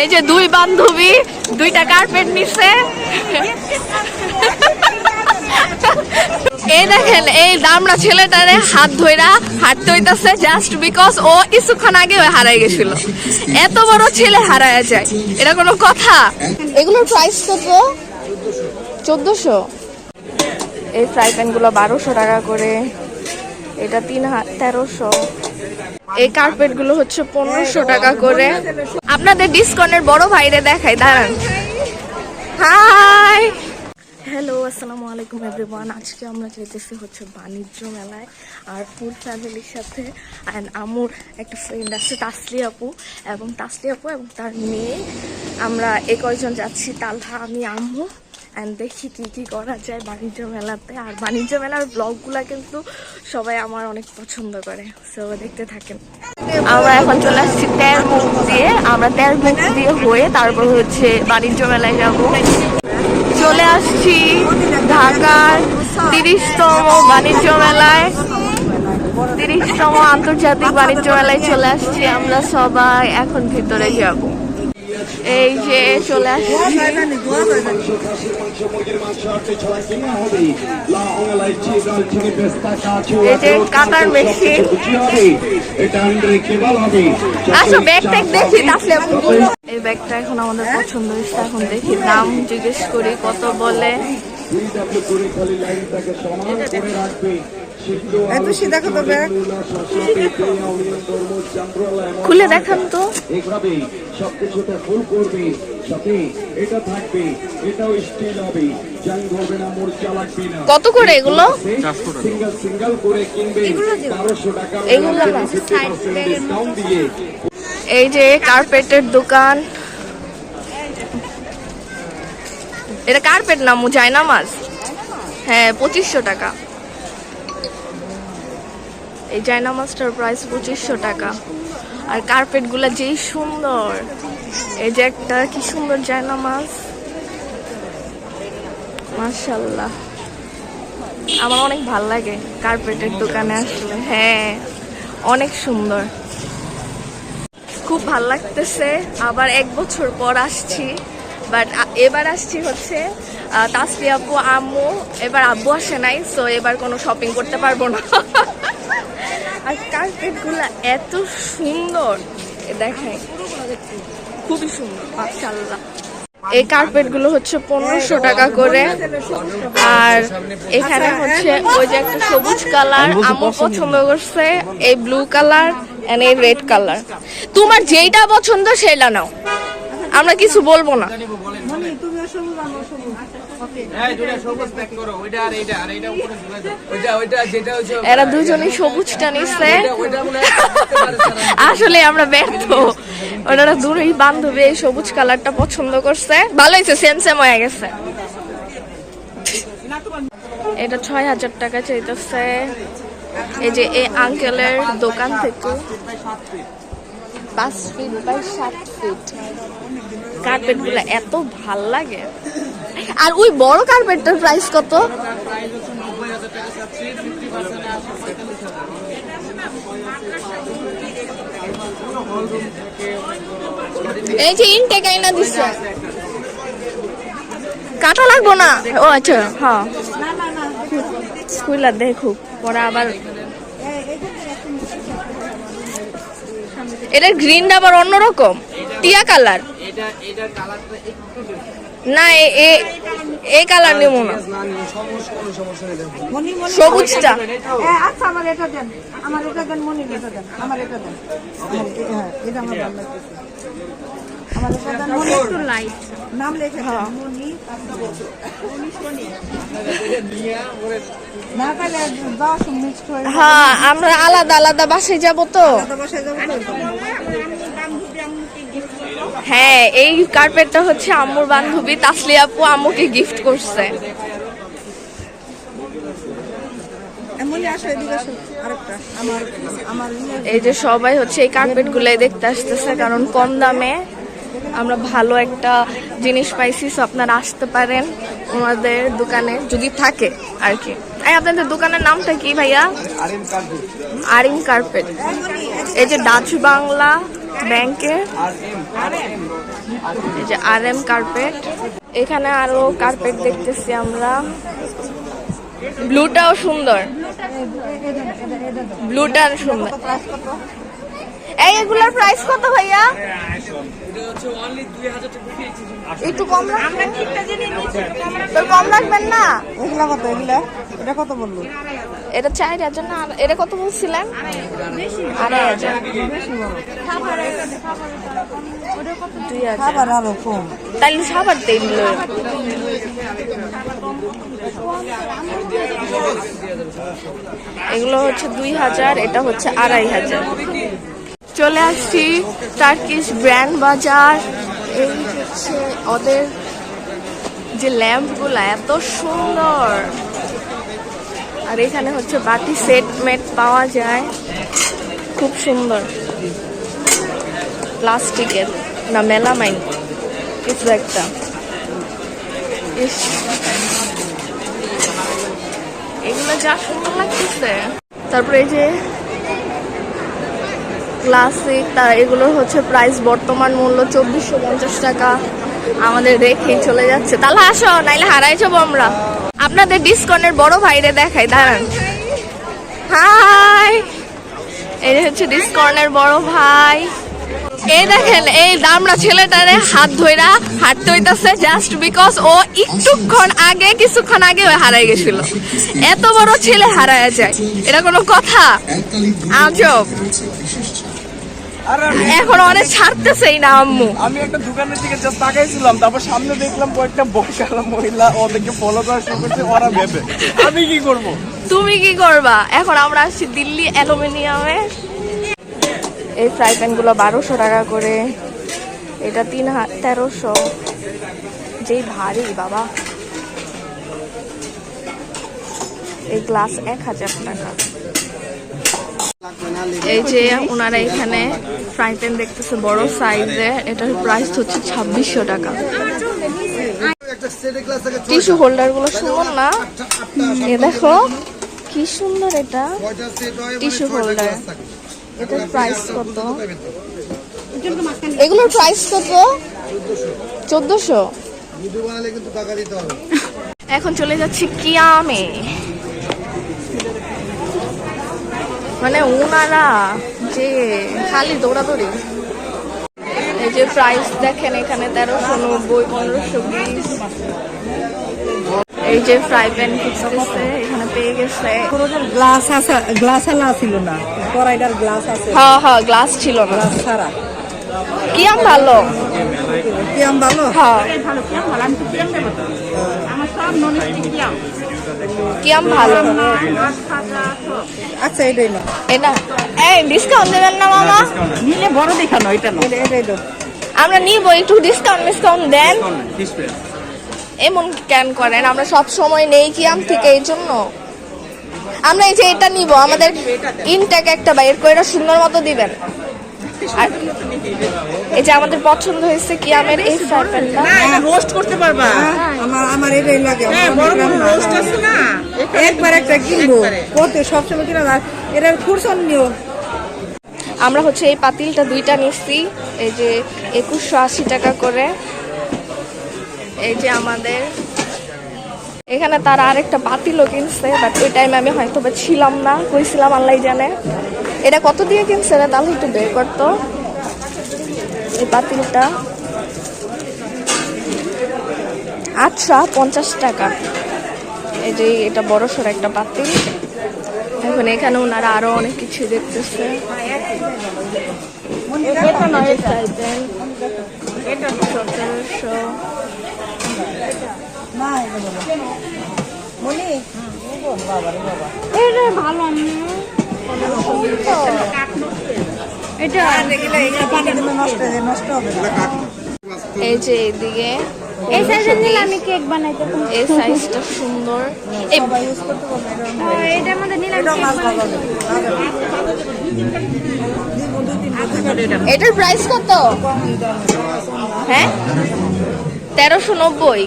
এই যে দুই বান্ধবী দুইটা কার্পেট নিচ্ছে এই দেখেন এই দামড়া ছেলেটারে হাত ধইরা হাঁটতে হইতাছে জাস্ট বিকজ ও কিছুক্ষণ আগে হারাই গেছিল। এত বড় ছেলে হারায় যায় এটা কোনো কথা? এগুলোর প্রাইস কত? চোদ্দশো। এই ফ্রাই প্যানগুলো বারোশো টাকা করে এটা তিন তেরোশো। এই কার্পেটগুলো হচ্ছে পনেরোশো টাকা করে। আপনাদের ডিসকাউন্টের বড় ভাইরে দেখাই, দাঁড়ান। হাই! হ্যালো, আসসালামু আলাইকুম এভরিওয়ান। আজকে আমরা যেতেছি হচ্ছে বাণিজ্য মেলায় আর ফুল ফ্যামিলির সাথে। অ্যান্ড আমুর একটা ফ্রেন্ড আছে, তাসলি আপু। এবং তাসলি আপু এবং তার মেয়ে। আমরা এ কয়জন যাচ্ছি? তালহা, আমি, আম্মু। অ্যান্ড দেখি কি কি করা যায় বাণিজ্য মেলাতে। আর বাণিজ্য মেলার ব্লগগুলো কিন্তু সবাই আমার অনেক পছন্দ করে। সো দেখতে থাকেন। আমরা এখন চলে আসছি তের মুখ দিয়ে। আমরা তের মুখ দিয়ে হয়ে তারপর হচ্ছে বাণিজ্য মেলায় যাব। চলে আসছি ঢাকার তিরিশতম বাণিজ্য মেলায়। তিরিশতম আন্তর্জাতিক বাণিজ্য মেলায় চলে আসছি আমরা সবাই। এখন ভিতরে যাব। এই যে চলে আসছি। এই যে কাটার মেশিন। আসো ব্যাগ ট্যাগ দেখি তাহলে এই ব্যাগটা এখন আমাদের পছন্দ হয়েছে এখন দেখি দাম জিজ্ঞেস করি কত বলে? খুলে দেখান তো। সবকিছুতে ফুল করবে সাথে এটা থাকবে এটাও স্টিল হবে। জাং ধরবে না মোর্চা লাগবে না। কত করে এগুলো? সিঙ্গেল সিঙ্গেল করে কিনবে বারোশো টাকা ডিসকাউন্ট দিয়ে। এই যে কার্পেটের দোকান। এটা কার্পেট না মুজাই নামাজ হ্যাঁ পঁচিশশো টাকা। এই জায়নামাজটার প্রাইস পঁচিশশো টাকা। আর কার্পেটগুলা যেই সুন্দর। এই যে একটা কি সুন্দর জায়নামাজ মাশাল্লাহ আমার অনেক ভালো লাগে কার্পেটের দোকানে আসলে। হ্যাঁ অনেক সুন্দর। খুব ভালো লাগতেছে। আবার এক বছর পর আসছি। বাট এবার আসছি হচ্ছে তাসফি আপু, আম্মু, এবার আব্বু আসে নাই সো এবার কোনো শপিং করতে পারব না। আর কার্পেটগুলো এত সুন্দর। এ দেখাই খুবই সুন্দর মাশাআল্লাহ। এই কার্পেটগুলো হচ্ছে পনেরোশো টাকা করে। আর এখানে হচ্ছে ওই যে একটা সবুজ কালার আমার পছন্দ। করছে এই ব্লু কালার এন্ড এই রেড কালার। তোমার যেইটা পছন্দ সেটা নাও। আমরা কিছু বলব না। তুমিও সবুজ আমিও সবুজ দুটা সবুজ প্যাক করো ওইটা আর এইটা আর এইটা উপরে ঝুলাই দাও। ওইটা ওইটা যেটা হচ্ছে এরা দুজনেই সবুজটা নিচ্ছে হয় তারা। আসলে আমরা ব্যর্থ। ওনারা দূরেই বান্ধবী এই সবুজ কালারটা পছন্দ করছে। ভালো হয়েছে সেম সেম হয়ে গেছে। এটা ছয় হাজার টাকা চাইতেছে। এই যে এই আঙ্কেলের দোকান থেকে পাঁচ ফিট বাই সাত ফিট কার্পেটগুলো এত ভালো লাগে। আর ওই বড় কার্পেটটার প্রাইস কত? এই যে ইনটেক আইনা দিচ্ছে কাটা লাগবো না? ও আচ্ছা হ্যাঁ। খুইলা দেখুক পরে আবার এটার গ্রিনটা আবার অন্যরকম টিয়া কালার এটা এটার কালারটা একটু না এ- এ- এই কালার নেব না। সবুজটা। আচ্ছা আমার এটা দেন আমার এটা দেন মনি এটা দেন আমার এটা দেন। হ্যাঁ এটা আমার ভালো লাগতেছে আমার এটা দেন মনি একটু লাইট নাম লেখে দেন মনি না তাহলে দশ মিক্সড হয়ে হ্যাঁ আমরা আলাদা আলাদা বাসায় যাব তো। আলাদা বসে যাব তো? হ্যাঁ এই কার্পেটটা হচ্ছে আম্মুর বান্ধবী তাসলি আপু আম্মুকে গিফট করছে। এই যে সবাই হচ্ছে এই কার্পেট গুলাই দেখতে আসতেছে কারণ কম দামে আমরা ভালো একটা জিনিস পাইছি so আপনারা আসতে পারেন আমাদের দোকানে যদি থাকে আর কি এই আপনাদের দোকানের নামটা কি ভাইয়া? আরিম কার্পেট এই যে ডাচ বাংলা এই যে আর এম কার্পেট। এখানে আরও কার্পেট দেখতেছি আমরা। ব্লুটাও সুন্দর। ব্লুটা সুন্দর। এই এগুলোর প্রাইস কত ভাইয়া? একটু কম রাখবেন তো কম রাখবেন না? এগুলা কত এগুলা? এটা কত বলল? এটা চার হাজার না এটা কত বলছিলেন? আড়াই হাজার। দুই হাজার আরও কম। সাবার তেল এগুলো হচ্ছে দুই হাজার এটা হচ্ছে আড়াই হাজার। চলে আসছি টার্কিশ ব্র্যান্ড বাজার এই হচ্ছে ওদের যে ল্যাম্পগুলো, এত সুন্দর। আর এখানে হচ্ছে বাটি সেট মেট পাওয়া যায়। খুব সুন্দর। প্লাস্টিকের, না মেলামাইন, কিছু একটা। এগুলো যা সুন্দর লাগতেছে। তারপরে এই যে ক্লাসিক তা এগুলোর হচ্ছে প্রাইস বর্তমান মূল্য চব্বিশশো পঞ্চাশ টাকা। আমাদের রেখেই চলে যাচ্ছে। তাহলে আসো, নাইলে হারাই যাব আমরা। আপনাদের ডিসকাউন্টের বড় ভাইরে দেখাই, দাঁড়ান। হাই এই হচ্ছে ডিসকাউন্টের বড় ভাই। এই দেখেন, এই দামরা ছেলেটারে হাত ধইরা হাঁটতে হইতাছে জাস্ট বিকজ ও একটুক্ষণ আগে, কিছুক্ষণ আগে হারাই গেছিল। এত বড় ছেলে হারায় যায়। এটা কোনো কথা? আজব। এখন অনেক ছাড়তেছেই না আম্মু। আমি একটা দোকানের দিকে জাস্ট তাকাইছিলাম তারপর সামনে দেখলাম কয়েকটা বয়সালা মহিলা ওদেরকে ফলো করা শুরু করছে ওরা ভেবে। আমি কি করব? তুমি কি করবা? এখন আমরা আসছি দিল্লি অ্যালুমিনিয়ামে। এই ফ্রাই প্যানগুলো বারোশো টাকা করে। এটা তিন তেরোশো। যেই ভারী বাবা। এই গ্লাস এক হাজার টাকা। এই যে ওনারা এখানে ফ্রাই প্যান দেখতেছে বড় সাইজে এটার প্রাইস হচ্ছে ছাব্বিশশো টাকা। টিস্যু হোল্ডারগুলো সুন্দর না? এ দেখো, কি সুন্দর এটা। Tissue holder. এটার প্রাইস কত? এগুলোর প্রাইস কত? চোদ্দশো। এখন চলে যাচ্ছি কিয়ামে। মানে ওনারা যে খালি দৌড়াদৌড়ি। এই যে প্রাইস দেখেন এখানে তেরোশো নব্বই পনেরোশো বিশ। এই যে ফ্রাই প্যান খুঁজতেছে এখানে পেয়ে গেছে। গ্লাস আছে গ্লাস আলা ছিল না। কড়াইটার গ্লাস আছে। হ্যাঁ হ্যাঁ গ্লাস ছিল না। গ্লাস ছাড়া। কিয়াম ভালো? আম ভালো? হ্যাঁ। কিয়াম ভালো আচ্ছা এটাই না এটা এই ডিসকাউন্ট দেবেন না মামা? নিলে বড় দেখানো এটা না এটাই তো। আমরা নিব একটু ডিসকাউন্ট ডিসকাউন্ট দেন। এমন কেন করেন? আমরা সব সময় নেই কিয়াম থেকে এই জন্য। আমরা এই যে এটা নিব আমাদের ইনটেক একটা বাইর করে এটা সুন্দর মতো দিবেন। আর যে আমাদের পছন্দ হয়েছে কি আমের এই ফ্রাই প্যানটা রোস্ট করতে পারবা। আমার আমার এটাই লাগে হ্যাঁ বড় বড় রোস্ট আছে না। একবার একটা কিনবো। কত সবসময় কিনা না। এটা খুরসন নিও। আমরা হচ্ছে এই পাতিলটা দুইটা নিচ্ছি এই যে একুশশো আশি টাকা করে। এই যে আমাদের। এখানে তার আরেকটা পাতিলও কিনছে বাট ওই টাইমে আমি হয়তো বা ছিলাম না কইছিলাম আল্লাহ জানে। এটা কত দিয়ে কিনছে রে? তাহলে একটু বের করতো। এই পাতিলটা আচ্ছা পঞ্চাশ টাকা। এই যে এটা বড় সড়ো একটা পাতিল এখন এখানে ওনারা আরও অনেক কিছু দেখতেছে। এটা নয় চাইতেন এটা নষ্ট নষ্ট হবে এই যে এইদিকে এই সাইজের নিলে আমি কেক বানাইতে এই সাইজটা সুন্দর। এটা এটার প্রাইস কত? হ্যাঁ? তেরোশো নব্বই।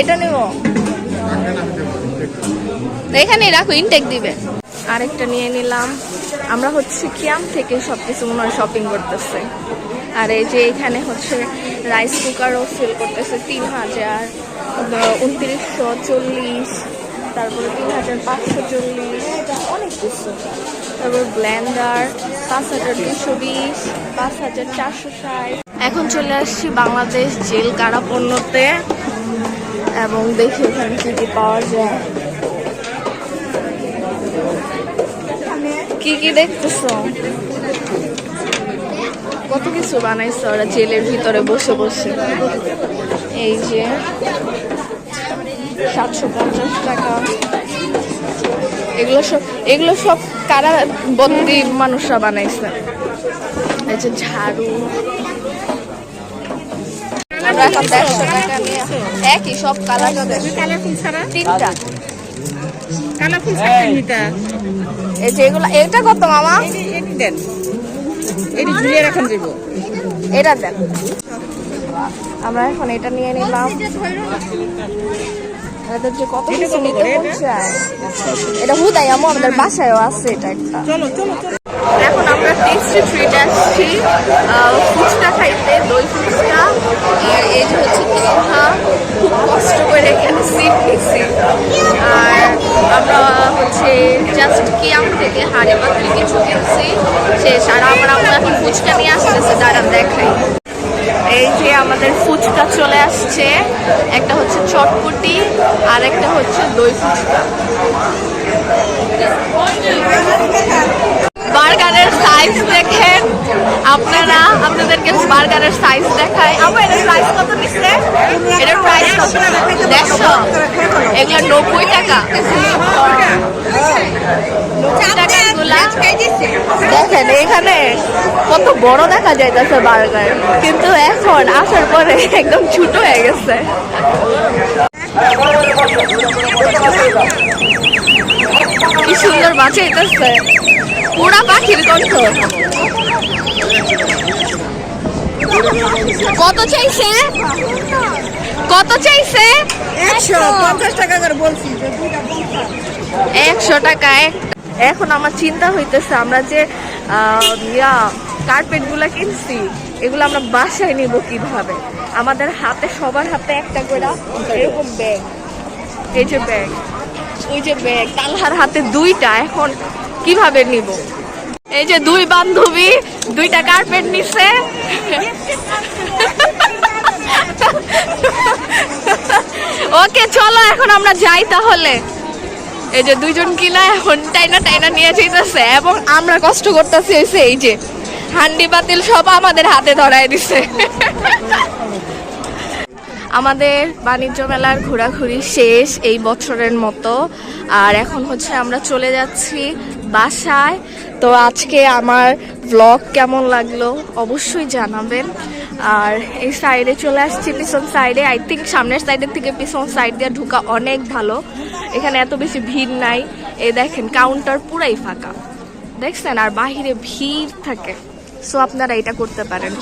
এটা নেব। এখানে রাখো ইনটেক দিবে। আরেকটা নিয়ে নিলাম। আমরা হচ্ছে কিয়াম থেকে সবকিছু মনে হয় শপিং করতেছে। আর এই যে এখানে হচ্ছে রাইস কুকারও সেল করতেছে তিন হাজার উনত্রিশশো চল্লিশ, তারপরে তিন হাজার পাঁচশো চল্লিশ, অনেক কিছু। তারপর ব্লেন্ডার পাঁচ হাজার দুশো বিশ, পাঁচ হাজার চারশো ষাট। এখন চলে আসছি বাংলাদেশ জেল কারা পণ্যতে এবং দেখি এখানে কি কি পাওয়া যায়। কি কি দেখতেছো? কত কিছু বানাইছে ওরা জেলের ভিতরে বসে বসে? এই যে সাতশো পঞ্চাশ টাকা। এগুলো সব এগুলো সব কারা বন্দি মানুষরা বানাইছে? এই যে ঝাড়ু। একই সব কালার তিনটা। কালারফুল এই যে এগুলো এটা কত মামা? এটি দেন। এটি ঝুলিয়ে রাখেন যাব এটা দেন। আমরা এখন এটা নিয়ে নিলাম। এদের যে কত কিছু নিতে এটা? হুদাই আমো আমাদের বাসায়ও আছে এটা একটা। চলো চলো চলো। এখন আমরা টেস্টি ট্রিট আসছি। ফুচকা খাইতে দই ফুচকা। এই যে হচ্ছে পোহা খুব কষ্ট করে এখানে সিট আর আমরা হচ্ছে জাস্ট কিয়াম থেকে হাড়ে পাত্রে কিছু কিনছি শেষ আর আমরা আমরা এখন ফুচকা নিয়ে আসতেছে দাঁড়ান দেখাই। এই যে আমাদের ফুচকা চলে আসছে, একটা হচ্ছে চটপটি আর একটা হচ্ছে দই ফুচকা। বার্গারের সাইজ দেখেন। আপনারা আপনাদেরকে বার্গারের সাইজ দেখায় আমার এটার প্রাইস কত নিচ্ছে এটার প্রাইস কত? দেড়শো। এগুলো নব্বই টাকা। দেখেন, এখানে কত বড় দেখা যাইতেছে বার্গার। কিন্তু এখন আসার পরে একদম ছোট হয়ে গেছে। কি সুন্দর বাঁচাইতেছে পুরা পাখির কণ্ঠ কত চাইছে? কত চাইছে? একশো পঞ্চাশ টাকা করে বলছি। একশো টাকা এক এখন আমার চিন্তা হইতেছে আমরা যে ইয়া কার্পেটগুলা কিনছি এগুলো আমরা বাসায় নিব কীভাবে? আমাদের হাতে সবার হাতে একটা করে এরকম ব্যাগ এই যে ব্যাগ ওই যে ব্যাগ তালহার হাতে দুইটা এখন কীভাবে নিব? এই যে দুই বান্ধবী, দুইটা কার্পেট নিছে। ওকে, চলো, এখন আমরা যাই তাহলে। এই যে দুইজন কিনা এখন টাইনা টাইনা নিয়ে যেতেছে এবং আমরা কষ্ট করতেছি এই যে। হান্ডি বাতিল সব আমাদের হাতে ধরায় দিছে। আমাদের বাণিজ্য মেলার ঘোরাঘুরি শেষ এই বছরের মতো। আর এখন হচ্ছে আমরা চলে যাচ্ছি বাসায়। তো আজকে আমার ব্লগ কেমন লাগল অবশ্যই জানাবেন। আর এই সাইডে চলে আসছি, পিছন সাইডে আই থিঙ্ক সামনের সাইডের থেকে পিছন সাইড দিয়ে ঢুকা অনেক ভালো। এখানে এত বেশি ভিড় নাই। এই দেখেন কাউন্টার পুরাই ফাঁকা। দেখছেন? আর বাহিরে ভিড় থাকে। সো আপনারা এটা করতে পারেন।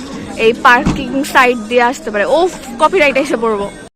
এই পার্কিং সাইড দিয়ে আসতে পারে। ও কপিরাইট এসে পড়ব।